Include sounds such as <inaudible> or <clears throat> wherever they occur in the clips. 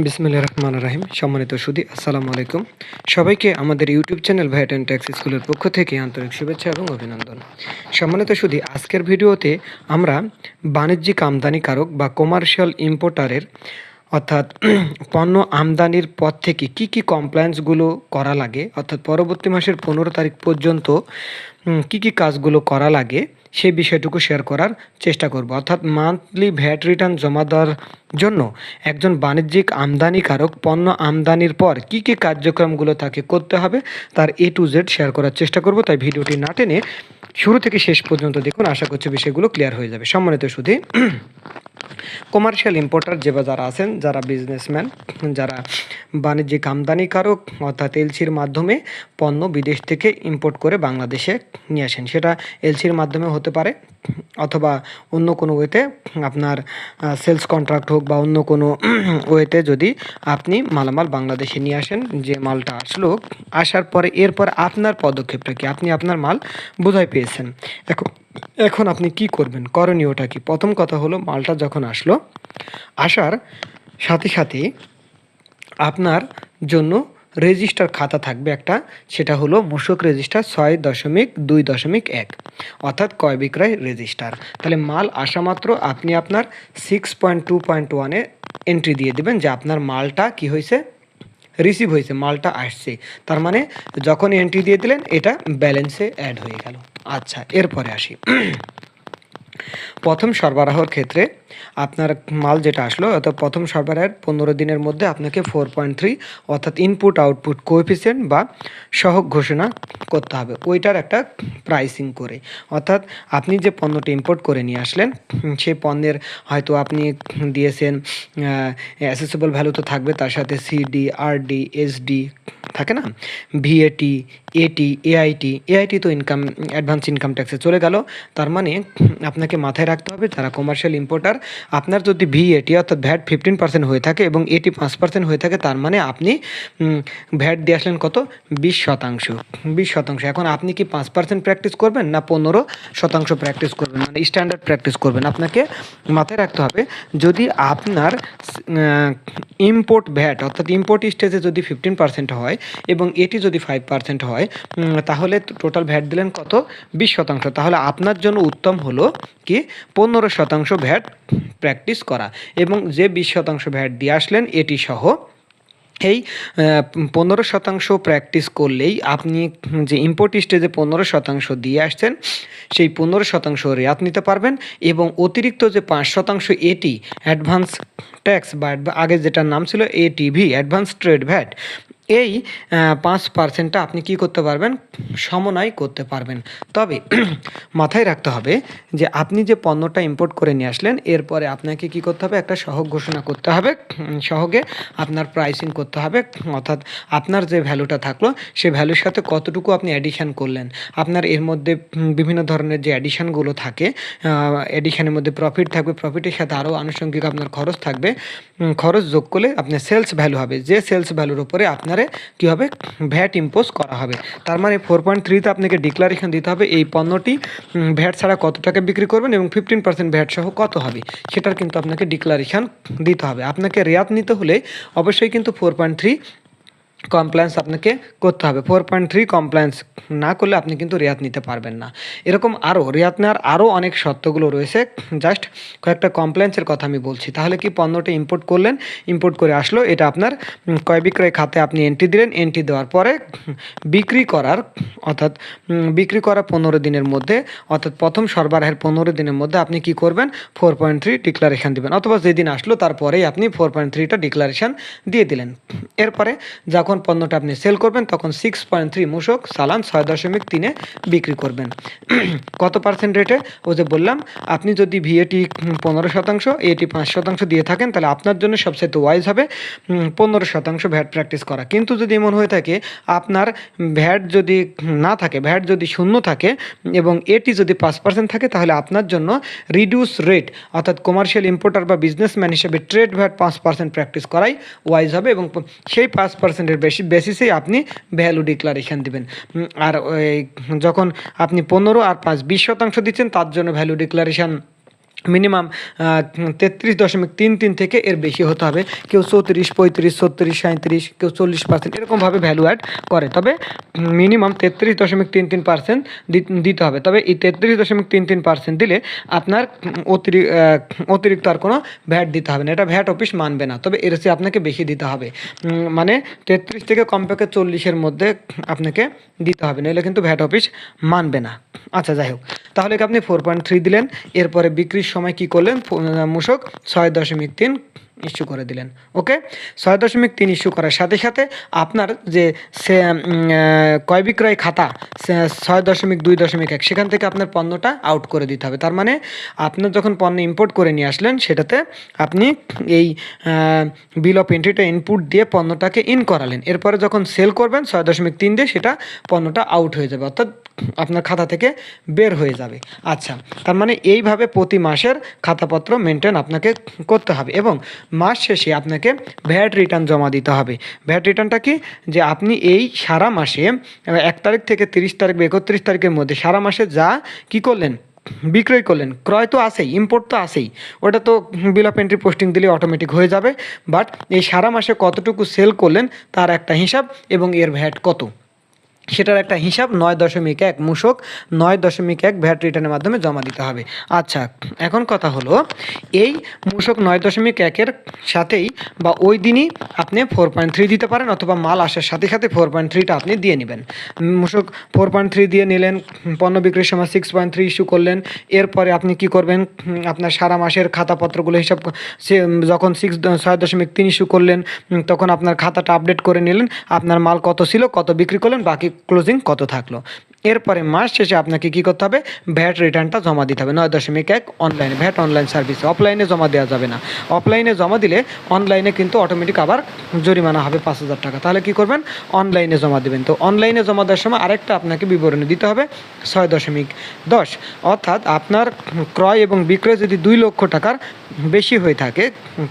বিসমিল্লা রহমান রাহিম। সম্মানিত সুদী, আসসালামু আলাইকুম। সবাইকে আমাদের YouTube channel VAT and tax স্কুলের পক্ষ থেকে আন্তরিক শুভেচ্ছা এবং অভিনন্দন। সম্মানিত সুদী, আজকের ভিডিওতে আমরা বাণিজ্যিক আমদানিকারক বা কমার্শিয়াল ইম্পোর্টারের, অর্থাৎ পণ্য আমদানির পর থেকে কি কি কমপ্লায়েন্সগুলো করা লাগে, অর্থাৎ পরবর্তী মাসের পনেরো তারিখ পর্যন্ত কি কি কাজগুলো করা লাগে সেই বিষয়টুকু শেয়ার করার চেষ্টা করব। অর্থাৎ মান্থলি ভ্যাট রিটার্ন জমা দেওয়ার জন্য একজন বাণিজ্যিক আমদানিকারক পণ্য আমদানির পর কি কি কার্যক্রমগুলো তাকে করতে হবে তার এ টু জেড শেয়ার করার চেষ্টা করব। তাই ভিডিওটি না টেনে শুরু থেকে শেষ পর্যন্ত দেখুন। আশা করছি বিষয়গুলো ক্লিয়ার হয়ে যাবে। সম্মানিত শুধু কমার্শিয়াল ইম্পোর্টার যে যারা আছেন, যারা বিজনেসম্যান যারা বাণিজ্যিক আমদানিকারক অর্থাৎ এলসির মাধ্যমে পণ্য বিদেশ থেকে ইম্পোর্ট করে বাংলাদেশে নিয়ে আসেন। সেটা এলসির মাধ্যমে হতে পারে, অথবা অন্য কোনো ওয়েতে আপনার সেলস কন্ট্রাক্ট হোক বা অন্য কোনো ওয়েতে যদি আপনি মালামাল বাংলাদেশে নিয়ে আসেন, যে মালটা আসলো, আসার পরে এরপর আপনার পদক্ষেপটা কি? আপনি আপনার মাল বোঝাই পেয়েছেন। এখন এখন আপনি কি করবেন? করণীয়টা কি? প্রথম কথা হলো মালটা যখন আসলো, আসার সাথে সাথে আপনার জন্য রেজিস্টার খাতা থাকবে একটা, সেটা হলো মূসক রেজিস্টার ছয় দশমিক দুই দশমিক এক, অর্থাৎ ক্রয় বিক্রয় রেজিস্টার তাহলে মাল আসা মাত্র আপনি আপনার সিক্স পয়েন্ট টু পয়েন্ট ওয়ানে এন্ট্রি দিয়ে দেবেন যে আপনার মালটা কি হয়েছে? রিসিভ হয়েছে, মালটা আসছে। তার মানে যখন এন্ট্রি দিয়ে দিলেন, এটা ব্যালেন্সে অ্যাড হয়ে গেল। আচ্ছা এরপরে আসি। <clears throat> প্রথম সরবরাহর ক্ষেত্রে আপনার মাল যেটা আসলো, অর্থাৎ প্রথম সরবরাহের পনেরো দিনের মধ্যে আপনাকে ফোর পয়েন্ট থ্রি অর্থাৎ ইনপুট আউটপুট কোএফিসিয়েন্ট বা সহগ ঘোষণা করতে হবে। ওইটার একটা প্রাইসিং করে। অর্থাৎ আপনি যে পণ্যটি ইম্পোর্ট করে নিয়ে আসলেন সেই পণ্যের হয়তো আপনি দিয়েছেন অ্যাসেসেবল ভ্যালু তো থাকবে, তার সাথে সিডি আরডি এসডি থাকে না? ভিএটি এটি এআইটি এআইটি তো ইনকাম অ্যাডভান্স ইনকাম ট্যাক্সে চলে গেল। তার মানে আপনাকে মাথায় রাখতে হবে, যারা কমার্শিয়াল ইম্পোর্টার আপনার যদি ভিএটি অর্থাৎ ভ্যাট ফিফটিন পার্সেন্ট হয়ে থাকে এবং এটি পাঁচ পার্সেন্ট হয়ে থাকে, তার মানে আপনি ভ্যাট দিয়ে আসলেন কত? বিশ শতাংশ। বিশ শতাংশ। এখন আপনি কি পাঁচ পার্সেন্ট প্র্যাকটিস করবেন না পনেরো শতাংশ প্র্যাকটিস করবেন? মানে স্ট্যান্ডার্ড প্র্যাকটিস করবেন। আপনাকে মাথায় রাখতে হবে, যদি আপনার ইম্পোর্ট ভ্যাট অর্থাৎ ইম্পোর্ট স্টেজে যদি ফিফটিন পার্সেন্ট হয় এবং এটি যদি ফাইভ পার্সেন্ট হয় তাহলে টোটাল ভ্যাট দিলেন কত? বিশ শতাংশ। তাহলে আপনার জন্য উত্তম হলো কি? পনেরো শতাংশ ভ্যাট প্র্যাকটিস করা এবং যে বিশ শতাংশ ভ্যাট দিয়ে আসলেন এটি সহ এই পনেরো শতাংশ প্র্যাকটিস করলেই আপনি যে ইম্পোর্ট স্টেজে পনেরো শতাংশ দিয়ে আসছেন, সেই পনেরো শতাংশ রেয়াত নিতে পারবেন এবং অতিরিক্ত যে পাঁচ শতাংশ এটি অ্যাডভান্স ট্যাক্স বা আগে যেটার নাম ছিল এটিভি অ্যাডভান্স ট্রেড ভ্যাট এই পাঁচ পার্সেন্টটা আপনি কি করতে পারবেন? সমনয় করতে পারবেন। তবে <clears throat> মাথায় রাখতে হবে যে আপনি যে পণ্যটা ইম্পোর্ট করে নিয়ে আসলেন, এরপরে আপনাকে কি করতে হবে? একটা সহগ ঘোষণা করতে হবে। সহগে আপনার প্রাইসিং করতে হবে। অর্থাৎ আপনার যে ভ্যালুটা থাকল সেই ভ্যালুর সাথে কতটুকু আপনি অ্যাডিশান করলেন। আপনার এর মধ্যে বিভিন্ন ধরনের যে অ্যাডিশানগুলো থাকে অ্যাডিশনের মধ্যে প্রফিট থাকবে। প্রফিটের সাথে আরও আনুষঙ্গিক আপনার খরচ থাকবে। খরচ যোগ করলে আপনার সেলস ভ্যালু হবে। যে সেলস ভ্যালুর উপরে আপনারে কী হবে ভ্যাট ইম্পোজ করা হবে। তার মানে ফোর পয়েন্ট থ্রিতে আপনাকে ডিক্লারেশন দিতে হবে, এই পণ্যটি ভ্যাট ছাড়া কত টাকা বিক্রি করবেন এবং ফিফটিন পার্সেন্ট ভ্যাট সহ কত হবে, সেটার কিন্তু আপনাকে ডিক্লারেশন দিতে হবে। আপনাকে রেয়াত নিতে হলে অবশ্যই কিন্তু ফোর পয়েন্ট থ্রি কমপ্লায়েন্স আপনাকে করতে হবে। ফোর পয়েন্ট থ্রি কমপ্লায়েন্স না করলে আপনি কিন্তু রেয়াত নিতে পারবেন না। এরকম আরও রেয়াত নেওয়ার আরও অনেক শর্তগুলো রয়েছে। জাস্ট কয়েকটা কমপ্লায়েন্সের কথা আমি বলছি। তাহলে কি পণ্যটা ইম্পোর্ট করলেন ইম্পোর্ট করে আসলো, এটা আপনার ক্রয় বিক্রয় খাতে আপনি এন্ট্রি দিলেন। এন্ট্রি দেওয়ার পরে বিক্রি করার, অর্থাৎ বিক্রি করা পনেরো দিনের মধ্যে, অর্থাৎ প্রথম সরবরাহের পনেরো দিনের মধ্যে আপনি কি করবেন? ফোর পয়েন্ট থ্রি ডিক্লারেশান দেবেন। অথবা যেদিন আসলো তারপরেই আপনি ফোর পয়েন্ট থ্রিটা ডিক্লারেশান দিয়ে দিলেন। এরপরে যখন পণ্যটা আপনি সেল করবেন, তখন সিক্স পয়েন্ট থ্রি মূসক সালান ছয় দশমিক তিনে বিক্রি করবেন। <clears throat> কত পার্সেন্ট রেটে ও যে বললাম, আপনি যদি ভিএটি পনেরো শতাংশ এটি পাঁচ শতাংশ দিয়ে থাকেন, তাহলে আপনার জন্য সবচেয়ে ওয়াইজ হবে পনেরো শতাংশ ভ্যাট প্র্যাকটিস করা। কিন্তু যদি এমন হয়ে থাকে, আপনার ভ্যাট যদি না থাকে ভ্যাট যদি শূন্য থাকে, এবং এটি যদি পাঁচ পার্সেন্ট থাকে, তাহলে আপনার জন্য রিডিউস রেট অর্থাৎ কমার্শিয়াল ইম্পোর্টার বা বিজনেসম্যান হিসেবে ট্রেড ভ্যাট পাঁচ পার্সেন্ট প্র্যাকটিস করাই ওয়াইজ হবে, এবং সেই পাঁচ পার্সেন্টের বেশি বেসিসেই আপনি ভ্যালু ডিক্লারেশন দিবেন। আর যখন আপনি পনেরো আর পাঁচ, বিশ শতাংশ দিচ্ছেন, তার জন্য ভ্যালু ডিক্লারেশন মিনিমাম তেত্রিশ দশমিক তিন তিন থেকে এর বেশি হতে হবে। কেউ চৌত্রিশ, পঁয়ত্রিশ, ছত্রিশ সাঁত্রিশ কেউ চল্লিশ পার্সেন্ট এরকমভাবে ভ্যালু অ্যাড করে। তবে মিনিমাম তেত্রিশ দশমিক তিন তিন পার্সেন্ট দিতে হবে। তবে এই তেত্রিশ দশমিক তিন তিন পার্সেন্ট দিলে আপনার অতিরিক্ত অতিরিক্ত আর কোনো ভ্যাট দিতে হবে না। এটা ভ্যাট অফিস মানবে না। তবে এর চেয়ে আপনাকে বেশি দিতে হবে। মানে তেত্রিশ থেকে কমপক্ষে চল্লিশের মধ্যে আপনাকে দিতে হবে। নাহলে কিন্তু ভ্যাট অফিস মানবে না। আচ্ছা যাই হোক। তাহলে আপনি ফোর পয়েন্ট থ্রি দিলেন। এরপরে বিক্রির সময় কি করলেন? মূসক ছয় দশমিক তিন ইস্যু করে দিলেন। ওকে? ছয় দশমিক তিন ইস্যু করার সাথে সাথে আপনার যে সে ক্রয় বিক্রয় খাতা ছয় দশমিক দুই দশমিক এক, সেখান থেকে আপনার পণ্যটা আউট করে দিতে হবে। তার মানে আপনার যখন পণ্য ইম্পোর্ট করে নিয়ে আসলেন, সেটাতে আপনি এই বিল অফ এন্ট্রিটা ইনপুট দিয়ে পণ্যটাকে ইন করালেন। এরপরে যখন সেল করবেন, ছয় দশমিক তিন দিয়ে সেটা পণ্যটা আউট হয়ে যাবে। অর্থাৎ আপনার খাতা থেকে বের হয়ে যাবে। আচ্ছা তার মানে এইভাবে প্রতি মাসের খাতাপত্র মেনটেন আপনাকে করতে হবে এবং মাস শেষে আপনাকে ভ্যাট রিটার্ন জমা দিতে হবে। ভ্যাট রিটার্নটা কি? যে আপনি এই সারা মাসে, এক তারিখ থেকে তিরিশ তারিখ বা একত্রিশ তারিখের মধ্যে সারা মাসে যা কি করলেন? বিক্রয় করলেন। ক্রয় তো আসেই ইম্পোর্ট তো আসেই ওটা তো বিল অফ এন্ট্রি পোস্টিং দিলে অটোমেটিক হয়ে যাবে। বাট এই সারা মাসে কতটুকু সেল করলেন তার একটা হিসাব এবং এর ভ্যাট কত? সেটার একটা হিসাব নয় দশমিক এক মূসক নয় দশমিক এক ভ্যাট রিটার্নের মাধ্যমে জমা দিতে হবে। আচ্ছা এখন কথা হলো, এই মূসক নয় দশমিক একের সাথেই বা ওই দিনই আপনি ফোর পয়েন্ট থ্রি দিতে পারেন অথবা মাল আসার সাথে সাথে ফোর পয়েন্ট থ্রিটা আপনি দিয়ে নেবেন। মূসক ফোর পয়েন্ট থ্রি দিয়ে নিলেন, পণ্য বিক্রির সময় সিক্স পয়েন্ট থ্রি ইস্যু করলেন, এরপরে আপনি কি করবেন? আপনার সারা মাসের খাতাপত্রগুলো হিসাব সে, যখন সিক্স ছয় দশমিক তিন ইস্যু করলেন, তখন আপনার খাতাটা আপডেট করে নিলেন, আপনার মাল কত ছিল, কত বিক্রি করলেন, বাকি ক্লোজিং কত থাকল? এরপরে মাস শেষে আপনাকে কি করতে হবে? ভ্যাট রিটার্নটা জমা দিতে হবে। নয় দশমিক এক অনলাইনে ভ্যাট অনলাইন সার্ভিস অফলাইনে জমা দেওয়া যাবে না। অফলাইনে জমা দিলে অনলাইনে কিন্তু অটোমেটিক আবার জরিমানা হবে পাঁচ হাজার টাকা। তাহলে কি করবেন? অনলাইনে জমা দেবেন। তো অনলাইনে জমা দেওয়ার সময় আরেকটা আপনাকে বিবরণী দিতে হবে। ছয় দশমিক দশ। অর্থাৎ আপনার ক্রয় এবং বিক্রয় যদি দুই লক্ষ টাকার বেশি হয়ে থাকে,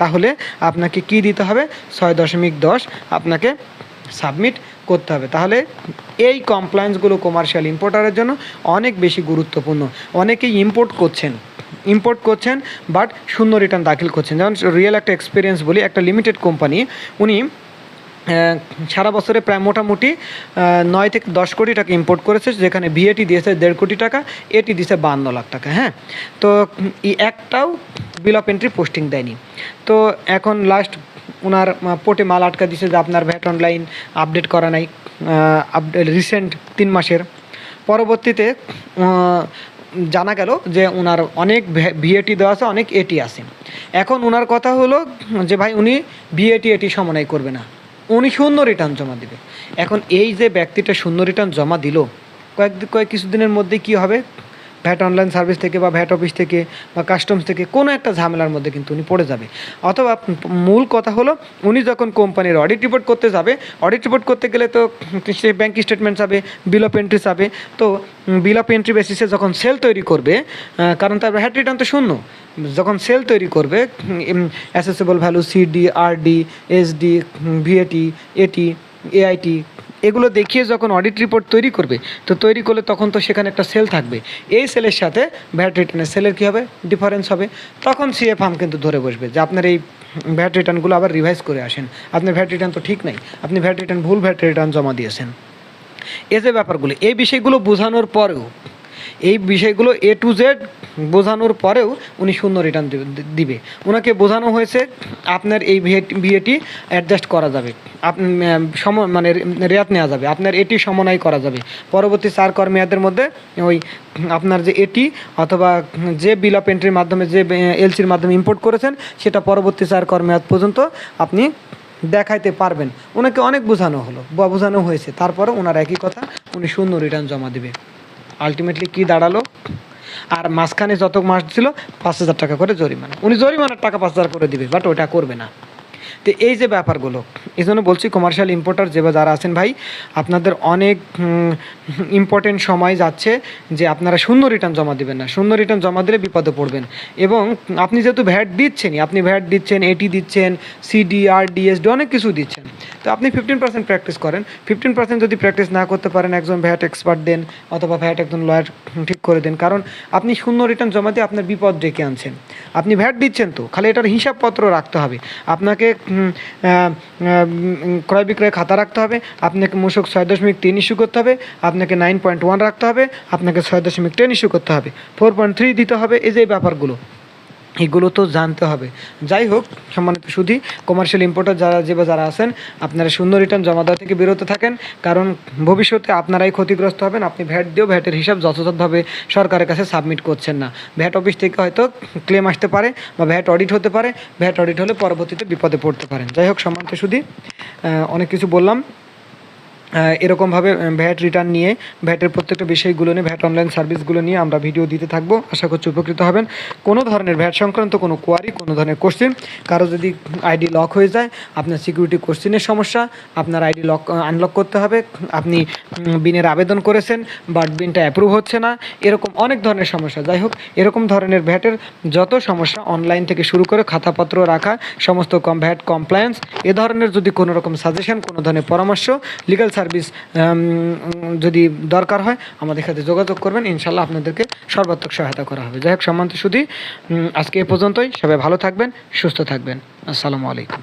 তাহলে আপনাকে কি দিতে হবে? ছয় দশমিক দশ। আপনাকে সাবমিট করতে হবে। তাহলে এই কমপ্লায়েন্সগুলো কমার্শিয়াল ইম্পোর্টারের জন্য অনেক বেশি গুরুত্বপূর্ণ। অনেকেই ইম্পোর্ট করছেন ইম্পোর্ট করছেন বাট শূন্য রিটার্ন দাখিল করছেন। যেমন রিয়েল একটা এক্সপিরিয়েন্স বলি, একটা লিমিটেড কোম্পানি উনি সারা বছরে প্রায় মোটামুটি নয় থেকে দশ কোটি টাকা ইম্পোর্ট করেছে, যেখানে ভিএটি দিয়েছে দেড় কোটি টাকা এটি দিয়েছে বান্ন লাখ টাকা হ্যাঁ? তো একটাও বিল অফ এন্ট্রি পোস্টিং দেয়নি। তো, এখন লাস্ট ওনার পোটে মাল আটকা দিছে যে আপনার ভ্যাট অনলাইন আপডেট করা নাই রিসেন্ট তিন মাসের। পরবর্তীতে জানা গেল যে ওনার অনেক ভিএটি দেওয়া আছে, অনেক এটি আছে। এখন ওনার কথা হলো যে ভাই উনি ভিএটি এটি সমন্বয় করবে না। উনি শূন্য রিটার্ন জমা দিবে। এখন এই যে ব্যক্তিটা শূন্য রিটার্ন জমা দিল, কয়েক কয়েক কিছুদিনের মধ্যে কি হবে? ভ্যাট অনলাইন সার্ভিস থেকে বা ভ্যাট অফিস থেকে বা কাস্টমস থেকে কোনো একটা ঝামেলার মধ্যে কিন্তু উনি পড়ে যাবে। অথবা মূল কথা হলো, উনি যখন কোম্পানির অডিট রিপোর্ট করতে যাবে অডিট রিপোর্ট করতে গেলে তো সে ব্যাঙ্ক স্টেটমেন্ট যাবে বিল অফ এন্ট্রি যাবে তো বিল অফ এন্ট্রি বেসিসে যখন সেল তৈরি করবে কারণ তার ভ্যাট রিটার্ন তো শূন্য, যখন সেল তৈরি করবে assessable value CD RD SD VAT AT AIT এগুলো দেখিয়ে যখন অডিট রিপোর্ট তৈরি করবে, তো তৈরি করলে তখন তো সেখানে একটা সেল থাকবে। এই সেলের সাথে ভ্যাট রিটার্নের সেলের কী হবে? ডিফারেন্স হবে। তখন সিএ ফার্ম কিন্তু ধরে বসবে যে আপনার এই ভ্যাট রিটার্নগুলো আবার রিভাইজ করে আসেন। আপনার ভ্যাট রিটার্ন তো ঠিক নাই। আপনি ভ্যাট রিটার্ন ভুল ভ্যাট রিটার্ন জমা দিয়েছেন। এ যে ব্যাপারগুলো, এই বিষয়গুলো বোঝানোর পরেও এই বিষয়গুলো এ টু জেড বোঝানোর পরেও উনি শূন্য রিটার্ন দিবে। ওনাকে বোঝানো হয়েছে আপনার এই বিয়েটি অ্যাডজাস্ট করা যাবে। সম মানে রেয়াত নেওয়া যাবে। আপনার এটি সমন্বয় করা যাবে। পরবর্তী চার কর মেয়াদের মধ্যে ওই আপনার যে এটি অথবা যে বিল অফ এন্ট্রির মাধ্যমে যে এলসির মাধ্যমে ইম্পোর্ট করেছেন, সেটা পরবর্তী চার কর মেয়াদ পর্যন্ত আপনি দেখাইতে পারবেন। ওনাকে অনেক বোঝানো হলো, বা বোঝানো হয়েছে। তারপরে ওনার একই কথা, উনি শূন্য রিটার্ন জমা দেবে। আলটিমেটলি কি দাঁড়াল? আর মাঝখানে যত মাস ছিল, পাঁচ হাজার টাকা করে জরিমানা। উনি জরিমানার টাকা পাঁচ হাজার করে দিবে বাট ওটা করবে না। তো এই যে ব্যাপারগুলো, এই জন্য বলছি কমার্শিয়াল ইম্পোর্টার যে যারা আছেন ভাই, আপনাদের অনেক ইম্পর্টেন্ট সময় যাচ্ছে যে আপনারা শূন্য রিটার্ন জমা দেবেন না শূন্য রিটার্ন জমা দিলে বিপদে পড়বেন। এবং আপনি যেহেতু ভ্যাট দিচ্ছেনই, আপনি ভ্যাট দিচ্ছেন এটি দিচ্ছেন সিডি আর ডিএসডি অনেক কিছু দিচ্ছেন। তো আপনি ফিফটিন পার্সেন্ট প্র্যাকটিস করেন। ফিফটিন পার্সেন্ট যদি প্র্যাকটিস না করতে পারেন, একজন ভ্যাট এক্সপার্ট দেন, অথবা ভ্যাট একজন লয়ার ঠিক করে দেন। কারণ আপনি শূন্য রিটার্ন জমা দিয়ে আপনার বিপদ ডেকে আনছেন। আপনি ভ্যাট দিচ্ছেন তো, খালি এটার হিসাবপত্র রাখতে হবে। আপনাকে ক্রয় বিক্রয় খাতা রাখতে হবে, আপনাকে মূসক ছয় দশমিক তিন ইস্যু করতে হবে, আপনাকে নাইন পয়েন্ট ওয়ান রাখতে হবে, আপনাকে ছয় দশমিক টেন ইস্যু করতে হবে, ফোর পয়েন্ট থ্রি দিতে হবে, এই যে ব্যাপারগুলো। এগুলো তো জানতে হবে। যাই হোক, সম্মানিত শুধু কমার্শিয়াল ইম্পোর্টার যারা যে বা যারা আছেন, আপনারা শূন্য রিটার্ন জমা দেওয়া থেকে বিরত থাকেন, কারণ ভবিষ্যতে আপনারাই ক্ষতিগ্রস্ত হবেন, আপনি ভ্যাট দিয়েও ভ্যাটের হিসাব যথাযথভাবে সরকারের কাছে সাবমিট করছেন না। ভ্যাট অফিস থেকে হয়তো ক্লেম আসতে পারে বা ভ্যাট অডিট হতে পারে, ভ্যাট অডিট হলে পরবর্তীতে বিপদে পড়তে পারেন। যাই হোক, সম্মানিত শুধু অনেক কিছু বললাম। এরকমভাবে ভ্যাট রিটার্ন নিয়ে, ভ্যাটের প্রত্যেকটা বিষয়গুলো নিয়ে, ভ্যাট অনলাইন সার্ভিসগুলো নিয়ে আমরা ভিডিও দিতে থাকব। আশা করছি উপকৃত হবেন। কোনো ধরনের ভ্যাট সংক্রান্ত কোনো কোয়ারি কোনো ধরনের কোশ্চেন কারও যদি আইডি লক হয়ে যায়, আপনার সিকিউরিটি কোশ্চেনের সমস্যা, আপনার আইডি লক আনলক করতে হবে, আপনি বিনের আবেদন করেছেন বাট বিনটা অ্যাপ্রুভ হচ্ছে না, এরকম অনেক ধরনের সমস্যা। যাই হোক, এরকম ধরনের ভ্যাটের যত সমস্যা অনলাইন থেকে শুরু করে খাতাপত্র রাখা, সমস্ত কম ভ্যাট কমপ্লায়েন্স এ ধরনের যদি কোনো রকম সাজেশন কোনো ধরনের পরামর্শ লিগ্যাল সার্ভিস যদি দরকার হয়, আমাদের সাথে যোগাযোগ করবেন। ইনশাল্লাহ আপনাদেরকে সর্বাত্মক সহায়তা করা হবে। যাই হোক, সম্মানিত শুধু আজকে এ পর্যন্তই। সবাই ভালো থাকবেন, সুস্থ থাকবেন। আসসালামু আলাইকুম।